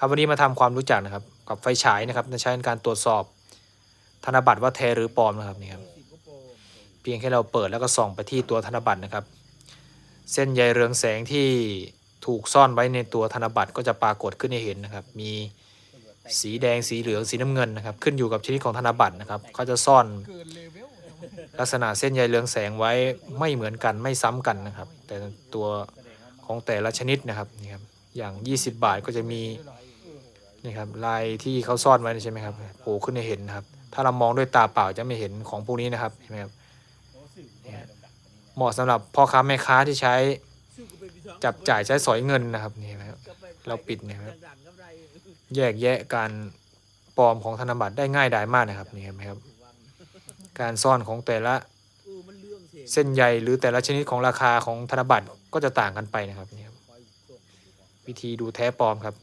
ครับวันนี้มาทำความรู้จักนะครับ กับไฟฉายนะครับจะใช้ในการตรวจสอบธนบัตรว่าแท้หรือปลอมนะครับนี่ครับเพียงแค่เราเปิดแล้วก็ส่องไปที่ตัวธนบัตรนะครับ เส้นใยเรืองแสงที่ถูกซ่อนไว้ในตัวธนบัตรก็จะปรากฏขึ้นให้เห็นนะครับ มีสีแดงสีเหลืองสีน้ำเงินนะครับ ขึ้นอยู่กับชนิดของธนบัตรนะครับเขาจะซ่อนลักษณะเส้นใยเรืองแสงไว้ไม่เหมือนกันไม่ซ้ำกันนะครับ แต่ตัวของแต่ละชนิดนะครับนี่ครับอย่าง 20 บาทก็จะมี นี่ครับลายที่เขาซ่อนไว้ใช่ไหมครับโผล่ขึ้นให้เห็นนะครับ ถ้าเรามองด้วยตาเปล่าจะไม่เห็นของพวกนี้นะครับเห็นไหมครับเหมาะสำหรับพ่อค้าแม่ค้าที่ใช้จับจ่ายใช้สอยเงินนะครับนี่เห็นไหมครับเราปิดเนี่ยครับ แยกแยะการปลอมของธนบัตรได้ง่ายดายมากนะครับนี่เห็นไหมครับ การซ่อนของแต่ละเส้นใยหรือแต่ละชนิดของราคาของธนบัตรก็จะต่างกันไปนะครับนี่ครับวิธีดูแท้ปลอมครับ